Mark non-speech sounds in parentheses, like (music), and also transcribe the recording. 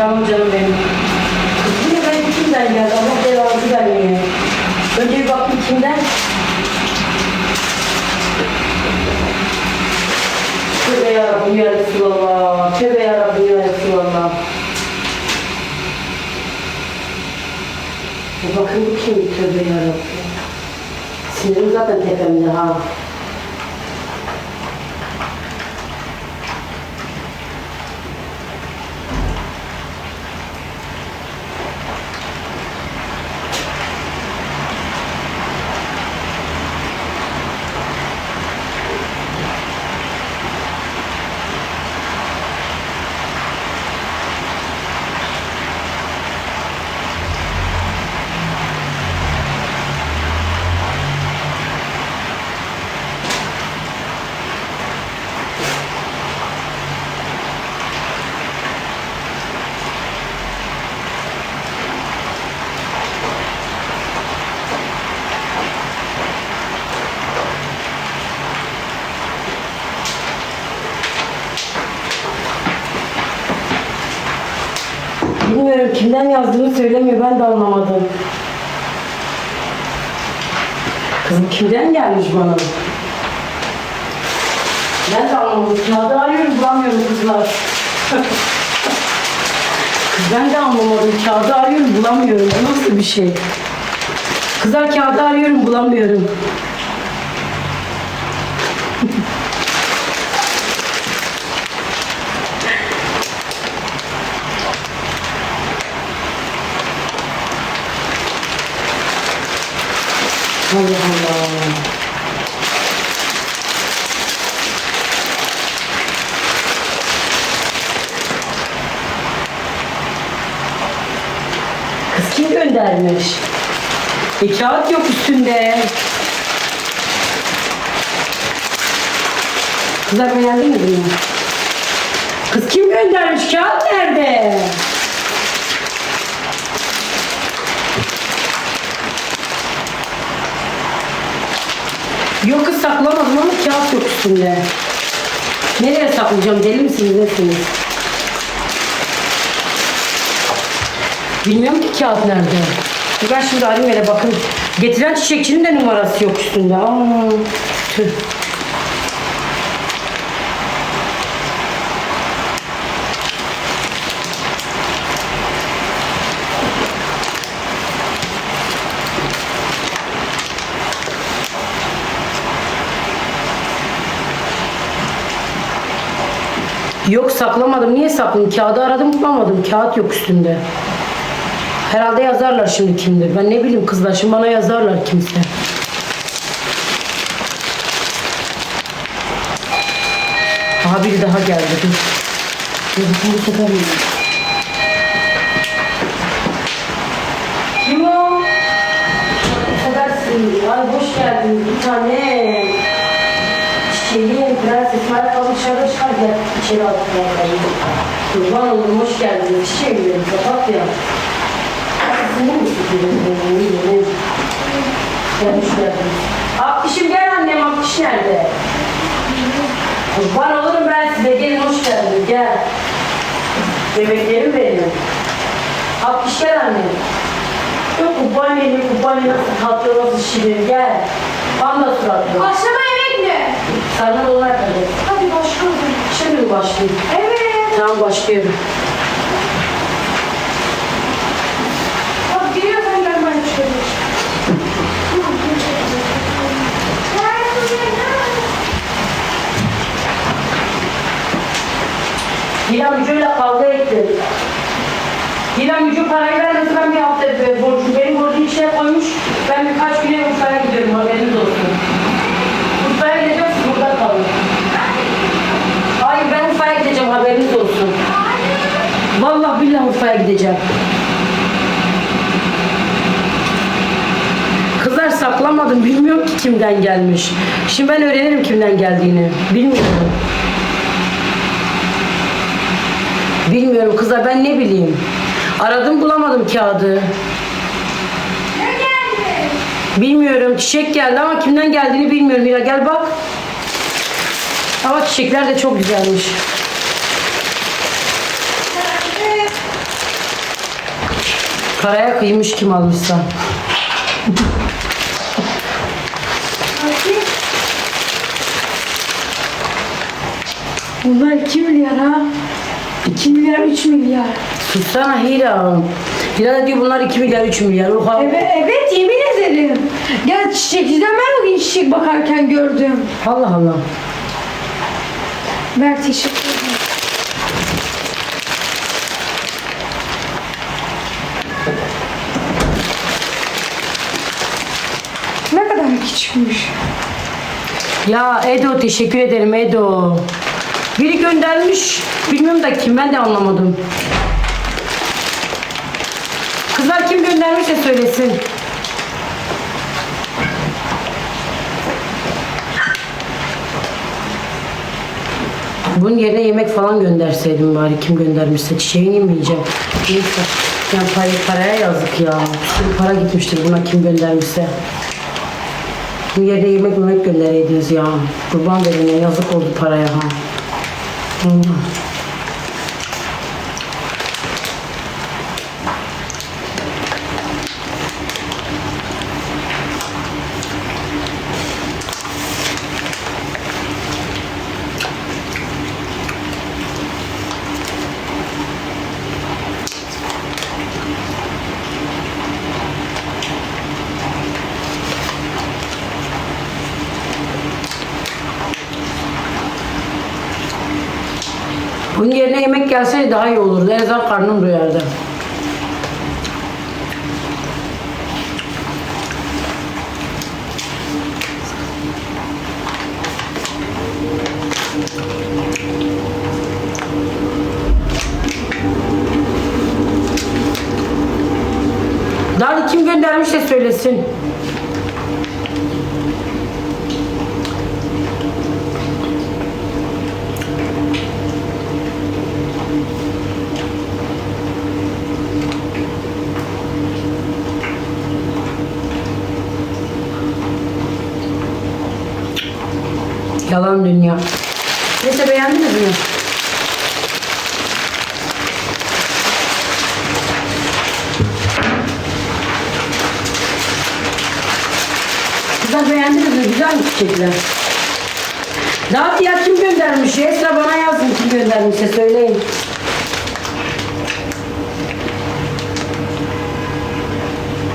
Tamam canım benim. Kız yine ben kimden geldi? Allah belanı vermeye. Önce bir bakayım kimden? Tövbe yarabbim ya Resulallah. Tövbe yarabbim ya Resulallah. Bakın bu kim? Tövbe yarabbim. Sinirim zaten tepemde ha. Bilmiyorum kimden yazdığını söylemiyor. Ben de anlamadım. Kızım kimden gelmiş bana? Ben de anlamadım. Kağıdı arıyorum bulamıyorum kızlar. (laughs) Kız ben de anlamadım. Kağıdı arıyorum bulamıyorum. Bu nasıl bir şey? Kızlar kağıdı arıyorum bulamıyorum. Allah Allah. Kız kim göndermiş? E kağıt yok üstünde. Kızlar beğendin mi bunu? Kız kim göndermiş? Kağıt nerede? Yok kız saklamadım ama kağıt yok üstünde. Nereye saklayacağım? Deli misiniz? Nesiniz? Bilmiyorum ki kağıt nerede. Ben şimdi arayayım hele bakın. Getiren çiçekçinin de numarası yok üstünde. Aa, tüh. Yok saklamadım. Niye saklayayım? Kağıdı aradım bulamadım. Kağıt yok üstünde. Herhalde yazarlar şimdi kimdir. Ben ne bileyim kızlar şimdi bana yazarlar kimse. Aha biri daha geldi. Dur. Dur bu sefer? Kim o? Affedersin. Ay hoş geldin bir tane. İçeri al ayakkabıyı. Kurban oldum, hoş geldin. Çiçeğim benim, papatya. Senin misin benim? Gel, hoş geldin. Akışım gel annem, akış nerede? Kurban olurum ben size, gelin hoş geldin, gel. Bebeklerim benim. Akış gel annem. Yok kurban benim, kurban nasıl tatlı, nasıl şirin, gel. Panda suratlı. Akşama yemek mi? Sana olarak hadi. Mi başlayayım? Evet. Tamam başlıyorum. Hadi geliyorsan ben ben çıkıyorum. Dilan Mücü'yle kavga etti. Dilan Mücü gideceğim. Kızlar saklamadım bilmiyorum ki kimden gelmiş. Şimdi ben öğrenirim kimden geldiğini. Bilmiyorum. Bilmiyorum kızlar ben ne bileyim. Aradım bulamadım kağıdı. Ne geldi? Bilmiyorum çiçek geldi ama kimden geldiğini bilmiyorum. Ya gel bak. Ama çiçekler de çok güzelmiş. Evet. Paraya kıymış kim almışsa. Bunlar 2 milyar ha. 2 milyar 3 milyar. Tutsana Hira. Hira da diyor bunlar 2 milyar 3 milyar. Oha. Evet, evet yemin ederim. Ya çiçekçiden ben bugün çiçek bakarken gördüm. Allah Allah. Ver teşekkür ederim. Ne kadar küçükmüş. Ya Edo teşekkür ederim Edo. Biri göndermiş. Bilmiyorum da kim ben de anlamadım. Kızlar kim göndermişse söylesin. Bunun yerine yemek falan gönderseydim bari kim göndermişse çiçeğini yemeyeceğim. Neyse. Yani paraya, paraya yazık ya. Bir para gitmiştir buna kim göndermişse. Bir yerde yemek yemek göndereydiniz ya. Kurban verin ya yazık oldu paraya ha. Allah. Bunun yerine yemek gelseydi daha iyi olurdu. En azından karnım doyardı. Daha kim göndermiş de söylesin. Yalan dünya. Neyse beğendiniz mi? Kızlar beğendiniz mi? Güzel mi çiçekler? Daha ya kim göndermiş? Esra bana yazın kim göndermişse söyleyin.